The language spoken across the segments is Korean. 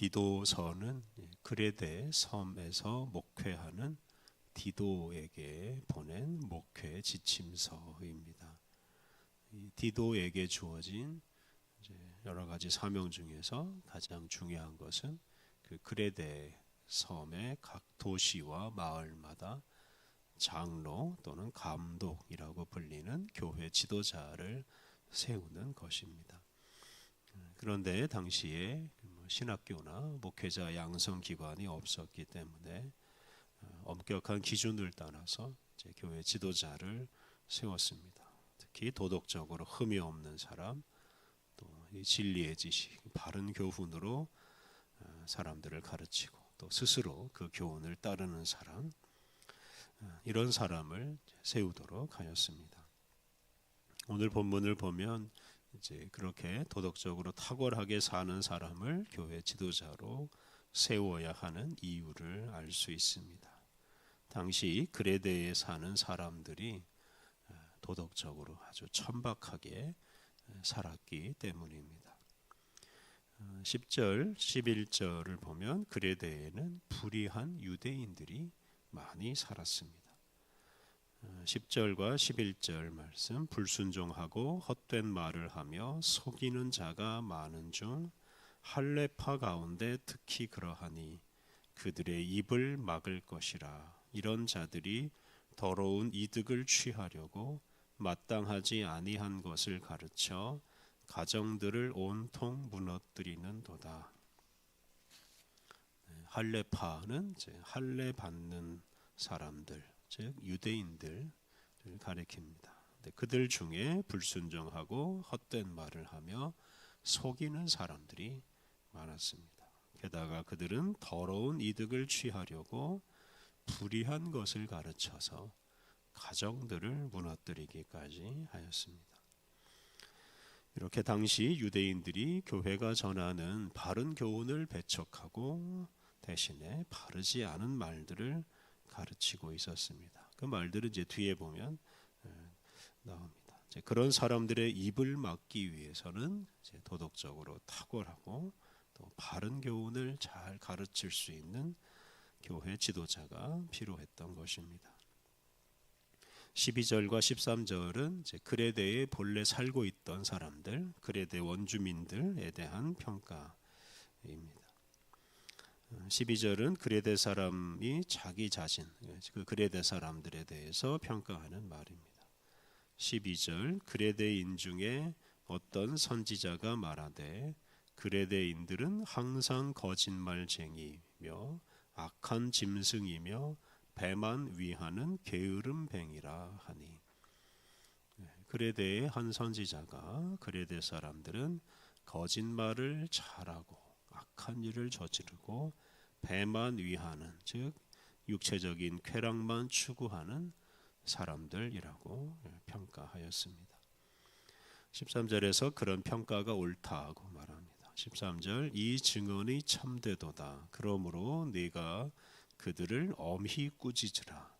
디도서는 그레데 섬에서 목회하는 디도에게 보낸 목회 지침서입니다. 디도에게 주어진 여러 가지 사명 중에서 가장 중요한 것은 그 그레데 섬의 각 도시와 마을마다 장로 또는 감독이라고 불리는 교회 지도자를 세우는 것입니다. 그런데 당시에 뭐 신학교나 목회자 양성 기관이 없었기 때문에 어, 엄격한 기준을 따라서 교회 지도자를 세웠습니다. 특히 도덕적으로 흠이 없는 사람, 또 진리의 지식, 바른 교훈으로 어, 사람들을 가르치고 또 스스로 그 교훈을 따르는 사람, 어, 이런 사람을 세우도록 하였습니다. 오늘 본문을 보면 이제 그렇게 도덕적으로 탁월하게 사는 사람을 교회 지도자로 세워야 하는 이유를 알 수 있습니다. 당시 그레데에 사는 사람들이 어, 도덕적으로 아주 천박하게 어, 살았기 때문입니다. 10절, 11절을 보면 그레데에는 불의한 유대인들이 많이 살았습니다. 10절과 11절 말씀. 불순종하고 헛된 말을 하며 속이는 자가 많은 중 할례파 가운데 특히 그러하니 그들의 입을 막을 것이라. 이런 자들이 더러운 이득을 취하려고 마땅하지 아니한 것을 가르쳐 가정들을 온통 무너뜨리는도다. 네, 할례파는 할례 받는 사람들 즉 유대인들을 가리킵니다. 그들 중에 불순종하고 헛된 말을 하며 속이는 사람들이 많았습니다. 게다가 그들은 더러운 이득을 취하려고 불의한 것을 가르쳐서 가정들을 무너뜨리기까지 하였습니다. 이렇게 당시 유대인들이 교회가 전하는 바른 교훈을 배척하고 대신에 바르지 않은 말들을 가르치고 있었습니다. 그 말들은 이제 뒤에 보면 나옵니다. 그런 사람들의 입을 막기 위해서는 도덕적으로 탁월하고 또 바른 교훈을 잘 가르칠 수 있는 교회 지도자가 필요했던 것입니다. 12절과 13절은 그레데에 본래 살고 있던 사람들, 그레데 원주민들에 대한 평가입니다. 12절은 그레데 사람이 자기 자신, 그 그레데 사람들에 대해서 평가하는 말입니다. 12절 그레데인 중에 어떤 선지자가 말하되 그레데인들은 항상 거짓말쟁이며 악한 짐승이며 배만 위하는 게으름뱅이라 하니 그레데의 한 선지자가 그레데 사람들은 거짓말을 잘하고 악한 일을 저지르고 배만 위하는 즉 육체적인 쾌락만 추구하는 사람들이라고 평가하였습니다. 13절에서 그런 평가가 옳다고 말합니다. 13절 이 증언이 참되도다. 그러므로 네가 그들을 엄히 꾸짖으라.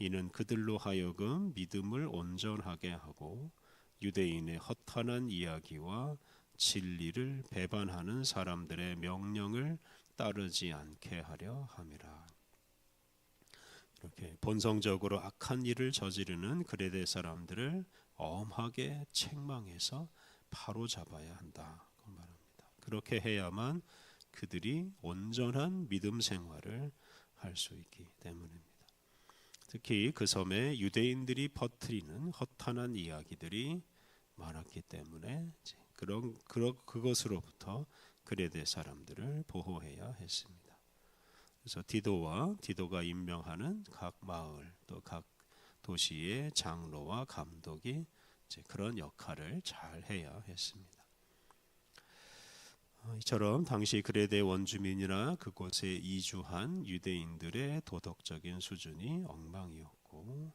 이는 그들로 하여금 믿음을 온전하게 하고 유대인의 허탄한 이야기와 진리를 배반하는 사람들의 명령을 따르지 않게 하려 함이라. 이렇게 본성적으로 악한 일을 저지르는 그레데 사람들을 엄하게 책망해서 바로 잡아야 한다. 그 말합니다. 그렇게 해야만 그들이 온전한 믿음 생활을 할 수 있기 때문입니다. 특히 그 섬에 유대인들이 퍼뜨리는 허탄한 이야기들이 많았기 때문에 그런 그것으로부터 그레데 사람들을 보호해야 했습니다. 그래서 디도와 디도가 임명하는 각 마을 또 각 도시의 장로와 감독이 그런 역할을 잘 해야 했습니다. 어, 이처럼 당시 그레데 원주민이나 그곳에 이주한 유대인들의 도덕적인 수준이 엉망이었고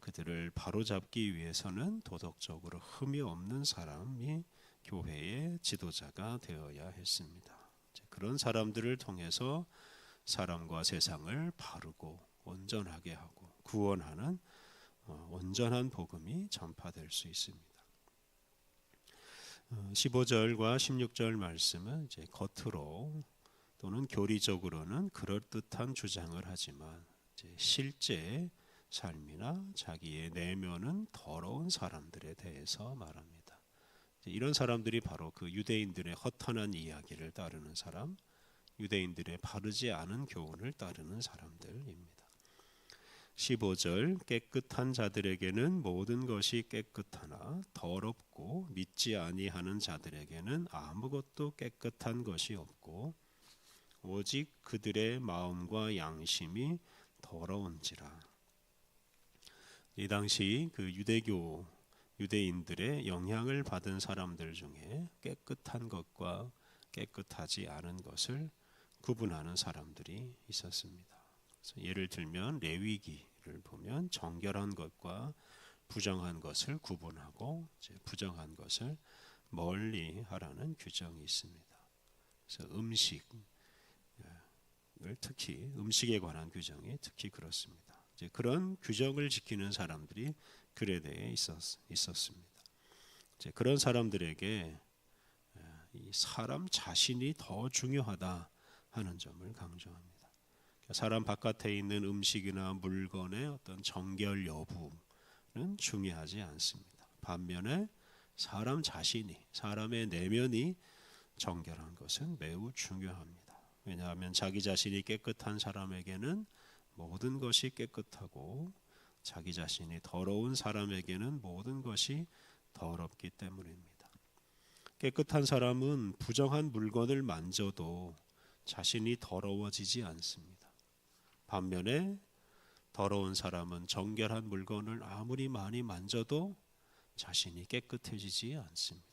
그들을 바로잡기 위해서는 도덕적으로 흠이 없는 사람이 교회의 지도자가 되어야 했습니다. 그런 사람들을 통해서 사람과 세상을 바르고 온전하게 하고 구원하는 어, 온전한 복음이 전파될 수 있습니다. 15절과 어, 16절 말씀은 이제 겉으로 또는 교리적으로는 그럴듯한 주장을 하지만 실제 삶이나 자기의 내면은 더러운 사람들에 대해서 말합니다. 이런 사람들이 바로 그 유대인들의 허탄한 이야기를 따르는 사람, 유대인들의 바르지 않은 교훈을 따르는 사람들입니다. 15절 깨끗한 자들에게는 모든 것이 깨끗하나 더럽고 믿지 아니하는 자들에게는 아무것도 깨끗한 것이 없고 오직 그들의 마음과 양심이 더러운지라. 이 당시 그 유대교 유대인들의 영향을 받은 사람들 중에 깨끗한 것과 깨끗하지 않은 것을 구분하는 사람들이 있었습니다. 예를 들면 레위기를 보면 정결한 것과 부정한 것을 구분하고 부정한 것을 멀리 하라는 규정이 있습니다. 그래서 음식을 특히 음식에 관한 규정이 특히 그렇습니다. 이제 그런 규정을 지키는 사람들이 그레데에 있었, 있었습니다. 이제 그런 사람들에게 사람 자신이 더 중요하다 하는 점을 강조합니다. 사람 바깥에 있는 음식이나 물건의 어떤 정결 여부는 중요하지 않습니다. 반면에 사람 자신이 사람의 내면이 정결한 것은 매우 중요합니다. 왜냐하면 자기 자신이 깨끗한 사람에게는 모든 것이 깨끗하고 자기 자신이 더러운 사람에게는 모든 것이 더럽기 때문입니다. 깨끗한 사람은 부정한 물건을 만져도 자신이 더러워지지 않습니다. 반면에 더러운 사람은 정결한 물건을 아무리 많이 만져도 자신이 깨끗해지지 않습니다.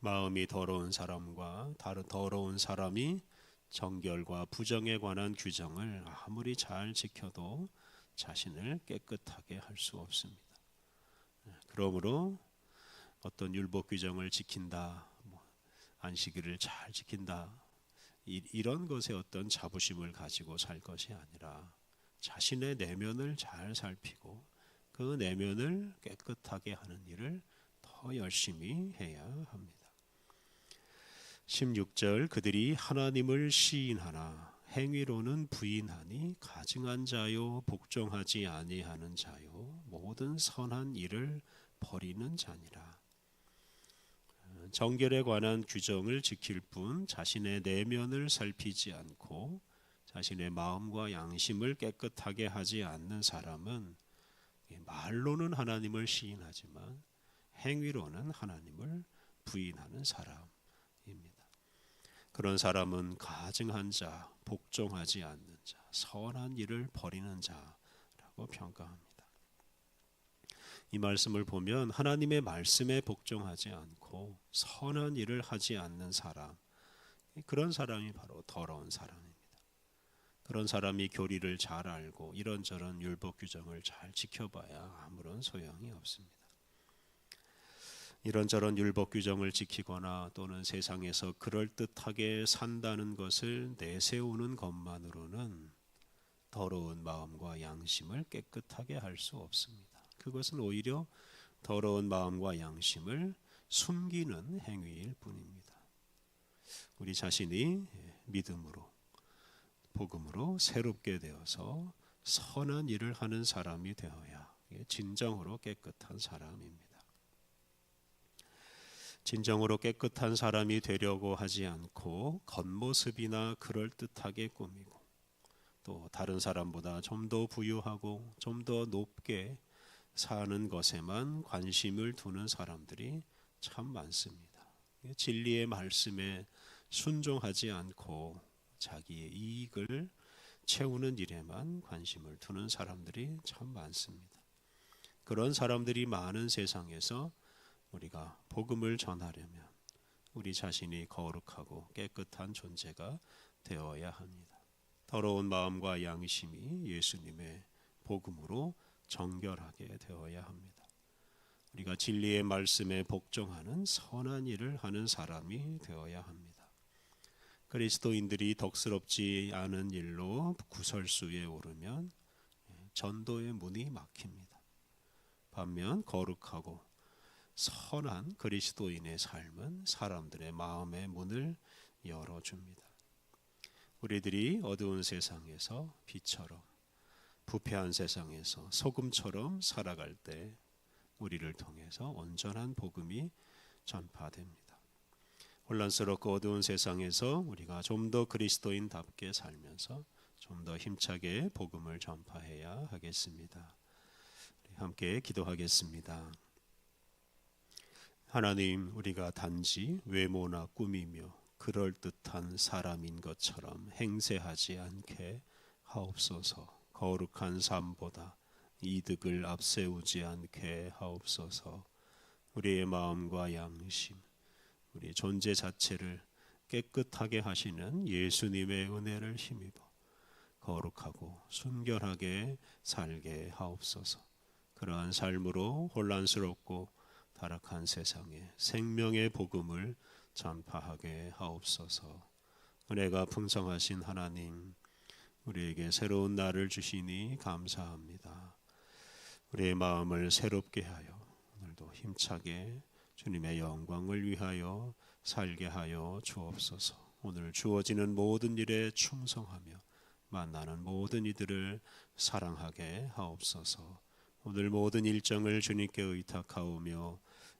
마음이 더러운 사람과 다른 더러운 사람이 정결과 부정에 관한 규정을 아무리 잘 지켜도 자신을 깨끗하게 할 수 없습니다. 그러므로 어떤 율법 규정을 지킨다, 뭐 안식일을 잘 지킨다, 이 런 것에 어떤 자부심을 가지고 살 것이 아니라 자신의 내면을 잘 살피고 그 내면을 깨끗하게 하는 일을 더 열심히 해야 합니다. 16절 그들이 하나님을 시인하나 행위로는 부인하니 가증한 자요 복종하지 아니하는 자요 모든 선한 일을 버리는 자니라. 정결에 관한 규정을 지킬 뿐 자신의 내면을 살피지 않고 자신의 마음과 양심을 깨끗하게 하지 않는 사람은 말로는 하나님을 시인하지만 행위로는 하나님을 부인하는 사람입니다. 그런 사람은 가증한 자, 복종하지 않는 자, 선한 일을 버리는 자라고 평가합니다. 이 말씀을 보면 하나님의 말씀에 복종하지 않고 선한 일을 하지 않는 사람 그런 사람이 바로 더러운 사람입니다. 그런 사람이 교리를 잘 알고 이런저런 율법 규정을 잘 지켜봐야 아무런 소용이 없습니다. 이런저런 율법 규정을 지키거나 또는 세상에서 그럴듯하게 산다는 것을 내세우는 것만으로는 더러운 마음과 양심을 깨끗하게 할 수 없습니다. 그것은 오히려 더러운 마음과 양심을 숨기는 행위일 뿐입니다. 우리 자신이 믿음으로 복음으로 새롭게 되어서 선한 일을 하는 사람이 되어야 진정으로 깨끗한 사람입니다. 진정으로 깨끗한 사람이 되려고 하지 않고 겉모습이나 그럴듯하게 꾸미고 또 다른 사람보다 좀 더 부유하고 좀 더 높게 사는 것에만 관심을 두는 사람들이 참 많습니다. 진리의 말씀에 순종하지 않고 자기의 이익을 채우는 일에만 관심을 두는 사람들이 참 많습니다. 그런 사람들이 많은 세상에서 우리가 복음을 전하려면 우리 자신이 거룩하고 깨끗한 존재가 되어야 합니다. 더러운 마음과 양심이 예수님의 복음으로 정결하게 되어야 합니다. 우리가 진리의 말씀에 복종하는 선한 일을 하는 사람이 되어야 합니다. 그리스도인들이 덕스럽지 않은 일로 구설수에 오르면 전도의 문이 막힙니다. 반면 거룩하고 선한 그리스도인의 삶은 사람들의 마음의 문을 열어줍니다. 우리들이 어두운 세상에서 빛처럼 부패한 세상에서 소금처럼 살아갈 때 우리를 통해서 온전한 복음이 전파됩니다. 혼란스럽고 어두운 세상에서 우리가 좀 더 그리스도인답게 살면서 좀 더 힘차게 복음을 전파해야 하겠습니다. 함께 기도하겠습니다. 하나님, 우리가 단지 외모나 꾸미며 그럴듯한 사람인 것처럼 행세하지 않게 하옵소서. 거룩한 삶보다 이득을 앞세우지 않게 하옵소서. 우리의 마음과 양심, 우리 존재 자체를 깨끗하게 하시는 예수님의 은혜를 힘입어 거룩하고 순결하게 살게 하옵소서. 그러한 삶으로 혼란스럽고 타락한 세상에 생명의 복음을 전파하게 하옵소서. 은혜가 풍성하신 하나님, 우리에게 새로운 날을 주시니 감사합니다. 우리의 마음을 새롭게 하여 오늘도 힘차게 주님의 영광을 위하여 살게 하여 주옵소서. 오늘 주어지는 모든 일에 충성하며 만나는 모든 이들을 사랑하게 하옵소서. 오늘 모든 일정을 주님께 의탁하오며